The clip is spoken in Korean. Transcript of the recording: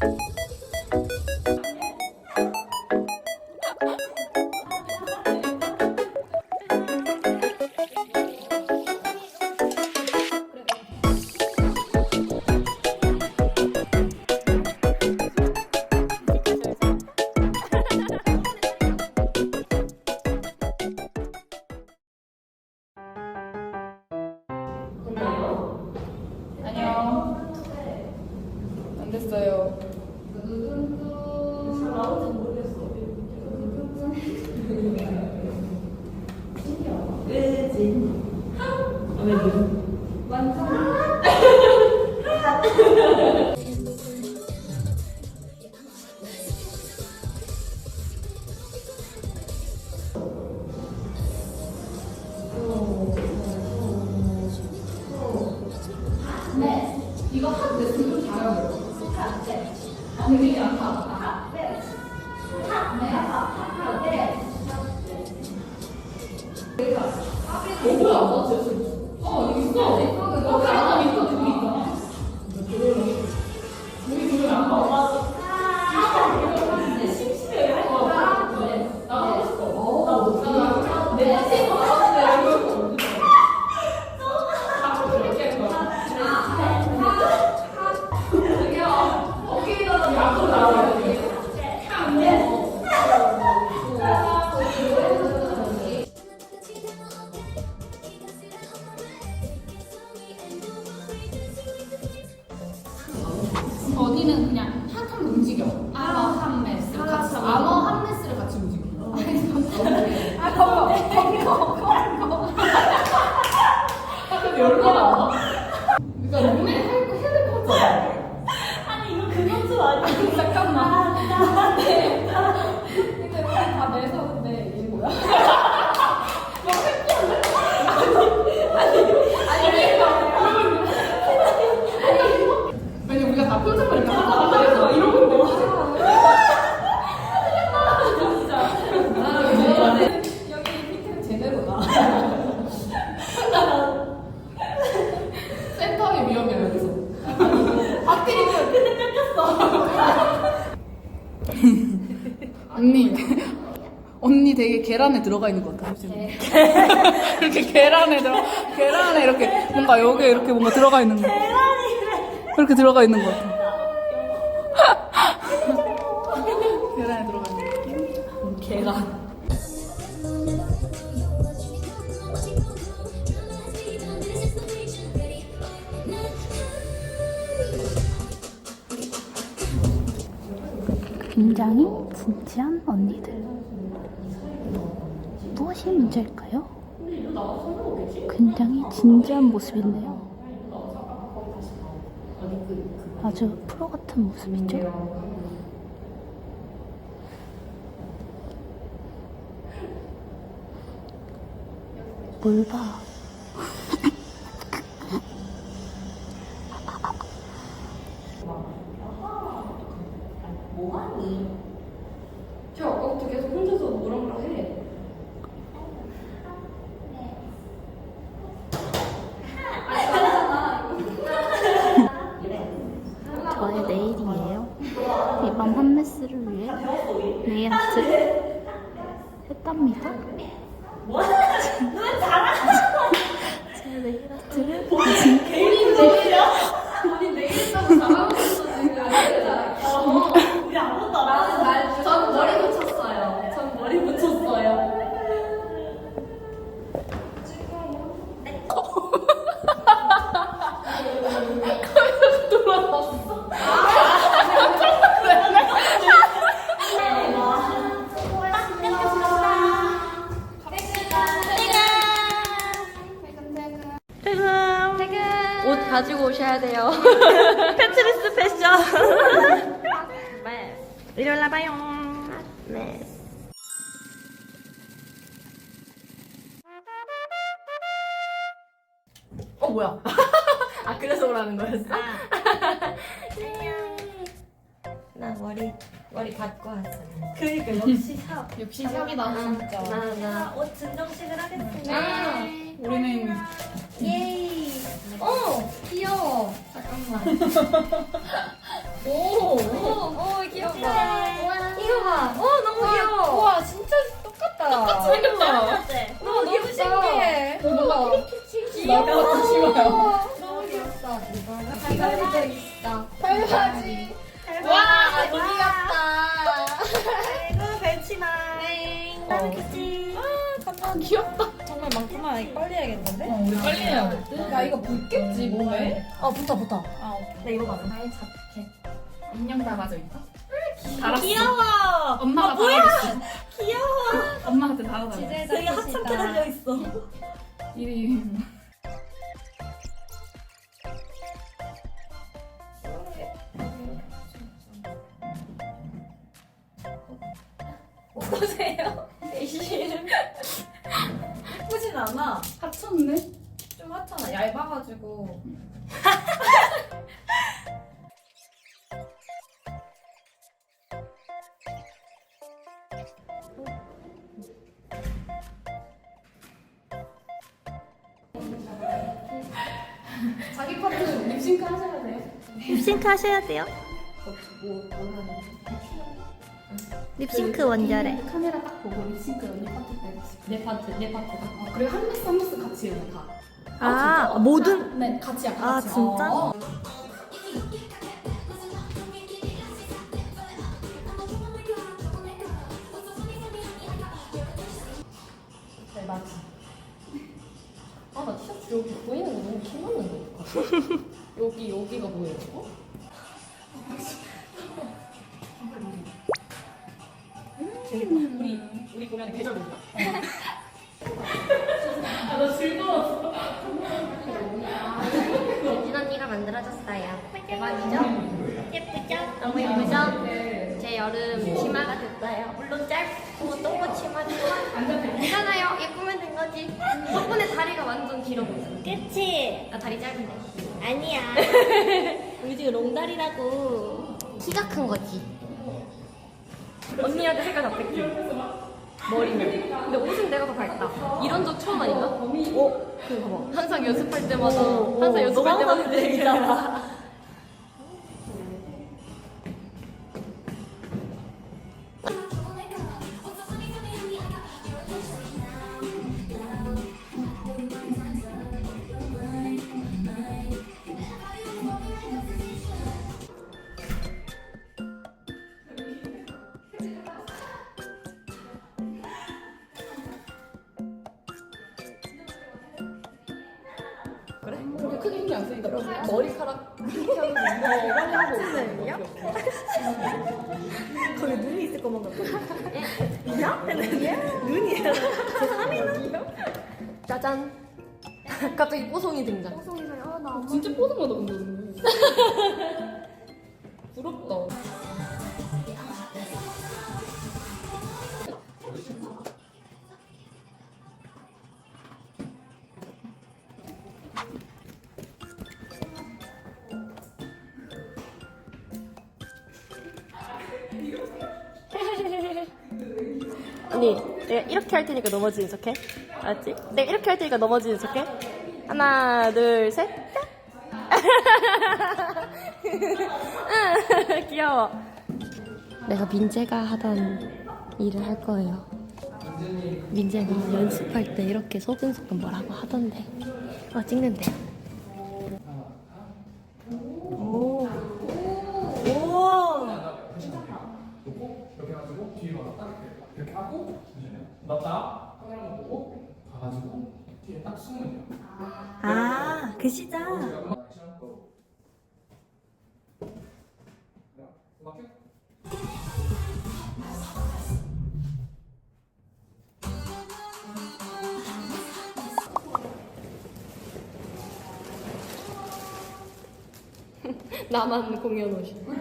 안 이거 한 됐으면 좀 잘하고. 아니, 그게 아파. 되게 계란에 들어가 있는 것 같아. 이렇게 계란에 들어 계란에 이렇게 뭔가 여기에 이렇게 뭔가 들어가 있는 거. 계란이래. 이렇게 들어가 있는 것 같아. 계란에 들어가 있는 느낌. 계란. 굉장히 진지한 언니들. 무엇이 문제일까요? 굉장히 진지한 모습인데요. 아주 프로 같은 모습이죠. 뭘 봐. 저 아까부터 계속 혼자서 뭐라 뭐라 해. 저의 내일이에요. 이번 판매스를 위해 네일 아트를 했답니다. 뭐? 너 잘하는 제 네일 아트를 본인 내일이야? 본인 내일 했다고 잘하고 있어 지금. 어, 우리 아무것도 안 하는 날. 전 머리 붙였어요. 전 머리 붙였어요. 옷 가지고 오셔야 돼요. 패트리스 패션. 네. 이리 올라봐요. 네. 어 뭐야? 아 그래서 오라는 거였어? 나 머리 머리 받고 왔어. 그러니까 역시 샵. 역시 샵이다 진짜. 나나옷 증정식을 하겠습니다. 아, 우리는 예이. 어 귀여워. 잠깐만. 오. 오. 오 귀여워. 이거 봐. 어 너무 귀여워. 와 진짜 똑같다. 똑같이 생겼다. 너무 너무 신기해. 뭔가 나올 것 같아 싫 해야 돼. 야 이거 붙겠지 몸에. 어 붙어 붙어. 아 오케이. 나 이거 봐봐. 나의 자켓. 인형 담아져 있다. 달았어. 귀여워. 엄마가 아, 뭐야? 달아줬어. 귀여워. 엄마한테 달아달라. 되게 하찮게 달려 있어. 이리. 어떠세요? 예쁘진 않아. 합쳤네. 얇아가지고. 자기 파트 립싱크 하셔야 돼요. 립싱크 하셔야 돼요. 립싱크 원절에. 카메라 딱 보고 립싱크 언니 파트 때. 내 파트, 내 파트. 어, 그리고 한 메스 한 메스 같이 해요 다. 아, 모든? 네, 같이 약간 아, 같이. 진짜? 어. 잘 맞지? 아, 나 티셔츠 여기 보이는 거 너무 키웠는데, 어떡하지? 여기, 여기가 보여요, 어? 우리, 우리 보면 계절 몰라. 예진 언니가 만들어줬어요. 대박이죠? 예쁘죠? 너무 예쁘죠? 제 여름 치마가 됐어요. 물론 짧고 똥거 치마지만 괜찮아요. 예쁘면 된 거지. 덕분에 다리가 완전 길어 보여. 그치? 나 다리 짧은데. 아니야. 우리 지금 롱다리라고. 키가 큰 거지. 언니한테 색깔 다 뺏기. 머리는. 근데 옷은 내가 더 밝다. 이런 적 처음 아닌가? 어? 항상 연습할 때마다, 항상 연습할 때마다 내 얘기잖아. 크게 힘이 안 쓰니까 머리카락 이렇게 하는 거 빨리 하고 있어요. 거기 눈이 있을 것만 같아. 야? 눈이야. 짜잔. 갑자기 뽀송이 등장. 진짜 뽀송하다 근데 오늘. 부럽다. 언니, 내가 이렇게 할 테니까 넘어지는 척해. 알았지? 내가 이렇게 할 테니까 넘어지는 척해. 하나, 둘, 셋. 귀여워. 내가 민재가 하던 일을 할 거예요. 민재가 연습할 때 이렇게 소근소근 뭐라고 하던데. 어, 찍는데. 이렇게 해가지고 가서 딱 이렇게 이렇게 하고 넣었다 카메라 보고 가가지고 뒤에 딱 숨으면 돼요. 아, 그 시작. 음악 시간 또. 자, 음악 켜. 나만 공연 옷이.